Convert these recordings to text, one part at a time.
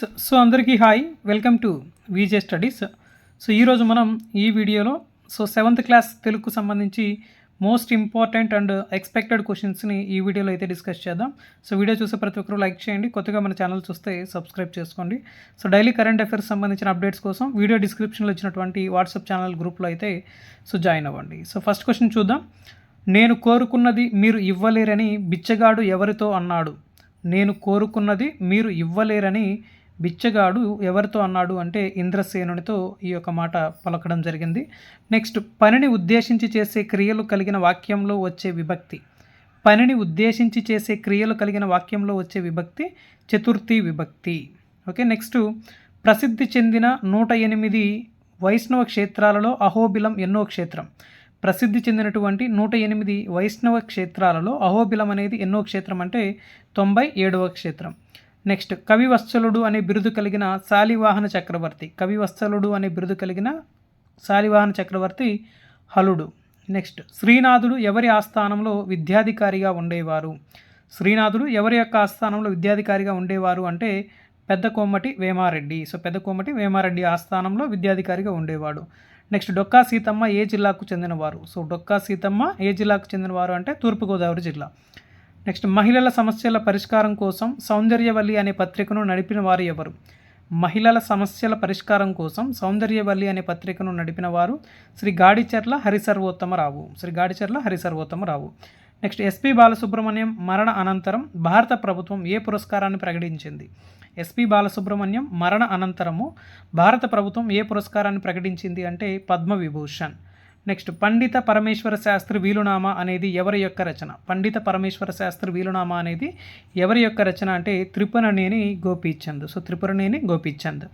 So అందరికీ hi welcome to VJ studies so ఈరోజు మనం ఈ వీడియోలో సో సెవెంత్ క్లాస్ తెలుగుకు సంబంధించి మోస్ట్ ఇంపార్టెంట్ అండ్ ఎక్స్పెక్టెడ్ క్వశ్చన్స్ని ఈ వీడియోలో అయితే డిస్కస్ చేద్దాం. సో వీడియో చూసే ప్రతి ఒక్కరు లైక్ చేయండి. కొత్తగా మన ఛానల్ చూస్తే సబ్స్క్రైబ్ చేసుకోండి. సో డైలీ కరెంట్ అఫైర్స్ సంబంధించిన అప్డేట్స్ కోసం వీడియో డిస్క్రిప్షన్లో ఇచ్చినటువంటి వాట్సాప్ ఛానల్ గ్రూప్లో అయితే సో జాయిన్ అవ్వండి. సో ఫస్ట్ క్వశ్చన్ చూద్దాం. నేను కోరుకున్నది మీరు ఇవ్వలేరని బిచ్చగాడు ఎవరితో అన్నాడు? నేను కోరుకున్నది మీరు ఇవ్వలేరని బిచ్చగాడు ఎవరితో అన్నాడు అంటే ఇంద్రసేనునితో ఈ యొక్క మాట పలకడం జరిగింది. నెక్స్ట్ పనిని ఉద్దేశించి చేసే క్రియలు కలిగిన వాక్యంలో వచ్చే విభక్తి. పనిని ఉద్దేశించి చేసే క్రియలు కలిగిన వాక్యంలో వచ్చే విభక్తి చతుర్థి విభక్తి. ఓకే నెక్స్ట్ ప్రసిద్ధి చెందిన నూట ఎనిమిది వైష్ణవ క్షేత్రాలలో అహోబిలం ఎన్నో క్షేత్రం. ప్రసిద్ధి చెందినటువంటి నూట ఎనిమిది వైష్ణవ క్షేత్రాలలో అహోబిలం అనేది ఎన్నో క్షేత్రం అంటే తొంభై ఏడవ క్షేత్రం. నెక్స్ట్ కవివత్సలుడు అనే బిరుదు కలిగిన శాలివాహన చక్రవర్తి. కవివత్సలుడు అనే బిరుదు కలిగిన శాలివాహన చక్రవర్తి హలుడు. నెక్స్ట్ శ్రీనాథుడు ఎవరి ఆస్థానంలో విద్యాధికారిగా ఉండేవారు? శ్రీనాథుడు ఎవరి యొక్క ఆస్థానంలో విద్యాధికారిగా ఉండేవారు అంటే పెద్ద కోమటి వేమారెడ్డి. సో పెద్ద కోమటి వేమారెడ్డి ఆస్థానంలో విద్యాధికారిగా ఉండేవాడు. నెక్స్ట్ డొక్కా సీతమ్మ ఏ జిల్లాకు చెందినవారు? సో డొక్కా సీతమ్మ ఏ జిల్లాకు చెందినవారు అంటే తూర్పుగోదావరి జిల్లా. నెక్స్ట్ మహిళల సమస్యల పరిష్కారం కోసం సౌందర్యవల్లి అనే పత్రికను నడిపిన వారు ఎవరు? మహిళల సమస్యల పరిష్కారం కోసం సౌందర్యవల్లి అనే పత్రికను నడిపిన వారు శ్రీ గాడిచెర్ల హరిసర్వోత్తమరావు. శ్రీ గాడిచెర్ల హరిసర్వోత్తమరావు. నెక్స్ట్ ఎస్పి బాలసుబ్రహ్మణ్యం మరణ అనంతరం భారత ప్రభుత్వం ఏ పురస్కారాన్ని ప్రకటించింది? ఎస్పి బాలసుబ్రహ్మణ్యం మరణ అనంతరము భారత ప్రభుత్వం ఏ పురస్కారాన్ని ప్రకటించింది అంటే పద్మవిభూషణ్. నెక్స్ట్ పండిత పరమేశ్వర శాస్త్రి వీలునామా అనేది ఎవరి యొక్క రచన? పండిత పరమేశ్వర శాస్త్రి వీలునామా అనేది ఎవరి యొక్క రచన అంటే త్రిపురనేని గోపీచంద్. సో త్రిపురనేని గోపీచంద్.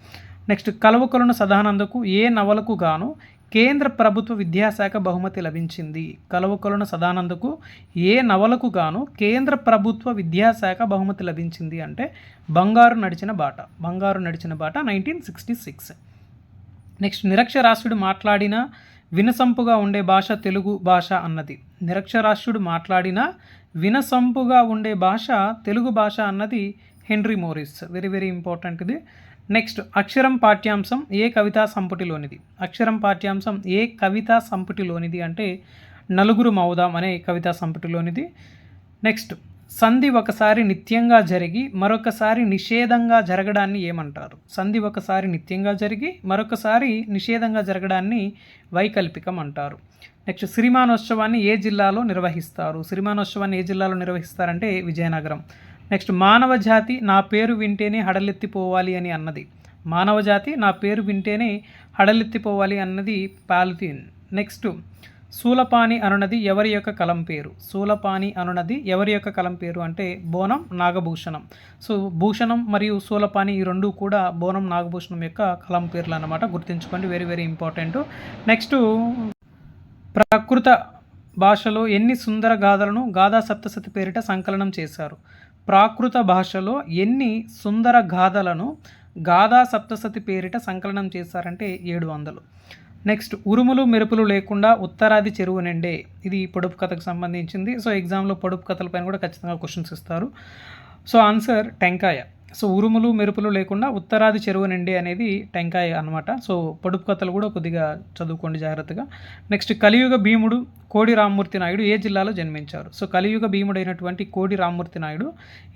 నెక్స్ట్ కలవకొలను సదానందకు ఏ నవలకు గాను కేంద్ర ప్రభుత్వ విద్యాశాఖ బహుమతి లభించింది? కలవకొలను సదానందకు ఏ నవలకు గాను కేంద్ర ప్రభుత్వ విద్యాశాఖ బహుమతి లభించింది అంటే బంగారు నడిచిన బాట. బంగారు నడిచిన బాట నైన్టీన్ సిక్స్టీ సిక్స్. నెక్స్ట్ నిరక్షరాస్యుడు మాట్లాడిన వినసంపుగా ఉండే భాష తెలుగు భాష అన్నది. నిరక్షరాస్యుడు మాట్లాడిన వినసంపుగా ఉండే భాష తెలుగు భాష అన్నది Henry Morris. Very very important ఇది. నెక్స్ట్ అక్షరం పాఠ్యాంశం ఏ కవితా సంపుటిలోనిది? అక్షరం పాఠ్యాంశం ఏ కవితా సంపుటిలోనిది అంటే నలుగురు మౌదాం అనే కవితా సంపుటిలోనిది. నెక్స్ట్ సంధి ఒకసారి నిత్యంగా జరిగి మరొకసారి నిషేధంగా జరగడాన్ని ఏమంటారు? సంధి ఒకసారి నిత్యంగా జరిగి మరొకసారి నిషేధంగా జరగడాన్ని వైకల్పికం అంటారు. నెక్స్ట్ సిరిమానోత్సవాన్ని ఏ జిల్లాలో నిర్వహిస్తారు? సిరిమానోత్సవాన్ని ఏ జిల్లాలో నిర్వహిస్తారంటే విజయనగరం. నెక్స్ట్ మానవ జాతి నా పేరు వింటేనే హడలెత్తిపోవాలి అని అన్నది. మానవ జాతి నా పేరు వింటేనే హడలెత్తిపోవాలి అన్నది పాలిథిన్. నెక్స్ట్ శూలపాణి అనునది ఎవరి యొక్క కలం పేరు? శూలపాణి అనునది ఎవరి యొక్క కలం పేరు అంటే బోనం నాగభూషణం. సో భూషణం మరియు శూలపాణి ఈ రెండు కూడా బోనం నాగభూషణం యొక్క కలం పేర్లు అన్నమాట గుర్తుంచుకోండి వెరీ వెరీ ఇంపార్టెంట్ నెక్స్ట్ ప్రాకృత భాషలో ఎన్ని సుందర గాథలను గాథా సప్తసతి పేరిట సంకలనం చేశారు? ప్రాకృత భాషలో ఎన్ని సుందర గాథలను గాథా సప్తసతి పేరిట సంకలనం చేశారంటే ఏడు వందలు. నెక్స్ట్ ఉరుములు మెరుపులు లేకుండా ఉత్తరాది చెరువు నిండే. ఇది పొడుపు కథకు సంబంధించింది. సో ఎగ్జామ్లో పొడుపు కథలపైన కూడా ఖచ్చితంగా క్వశ్చన్స్ ఇస్తారు. సో ఆన్సర్ టెంకాయ. సో ఉరుములు మెరుపులు లేకుండా ఉత్తరాది చెరువు నిండి అనేది టెంకాయ అనమాట సో పొడుపు కథలు కూడా కొద్దిగా చదువుకోండి జాగ్రత్తగా. నెక్స్ట్ కలియుగ భీముడు కోడి రామ్మూర్తి నాయుడు ఏ జిల్లాలో జన్మించారు? సో కలియుగ భీముడు అయినటువంటి కోడి రామ్మూర్తి నాయుడు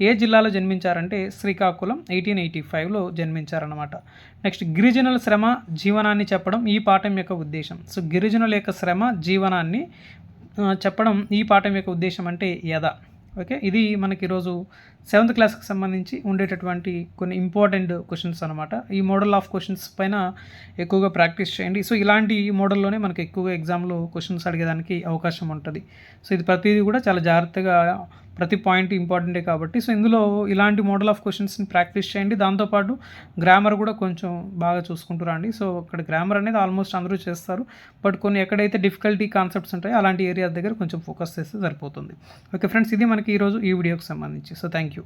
ఏ జిల్లాలో జన్మించారంటే శ్రీకాకుళం ఎయిటీన్ ఎయిటీ ఫైవ్లో జన్మించారనమాట నెక్స్ట్ గిరిజనుల శ్రమ జీవనాన్ని చెప్పడం ఈ పాఠం యొక్క ఉద్దేశం. సో గిరిజనుల యొక్క శ్రమ జీవనాన్ని చెప్పడం ఈ పాఠం యొక్క ఉద్దేశం అంటే యథ. ఓకే? ఇది మనకి ఈరోజు సెవెంత్ క్లాస్కి సంబంధించి ఉండేటటువంటి కొన్ని ఇంపార్టెంట్ క్వశ్చన్స్ అనమాట ఈ మోడల్ ఆఫ్ క్వశ్చన్స్ పైన ఎక్కువగా ప్రాక్టీస్ చేయండి. సో ఇలాంటి మోడల్లోనే మనకి ఎక్కువగా ఎగ్జామ్లో క్వశ్చన్స్ అడిగేదానికి అవకాశం ఉంటుంది. సో ఇది ప్రతిదీ కూడా చాలా జాగ్రత్తగా ప్రతి పాయింట్ ఇంపార్టెంటే కాబట్టి. సో ఇందులో ఇలాంటి మోడల్ ఆఫ్ క్వశ్చన్స్ని ప్రాక్టీస్ చేయండి. దాంతోపాటు గ్రామర్ కూడా కొంచెం బాగా చూసుకుంటూ రండి. సో ఇక్కడ గ్రామర్ అనేది ఆల్మోస్ట్ అందరూ చేస్తారు. బట్ కొన్ని ఎక్కడైతే డిఫికల్టీ కాన్సెప్ట్స్ ఉంటాయో అలాంటి ఏరియా దగ్గర కొంచెం ఫోకస్ చేస్తే సరిపోతుంది. ఓకే ఫ్రెండ్స్ ఇది మనకి ఈరోజు ఈ వీడియోకి సంబంధించి. So thank you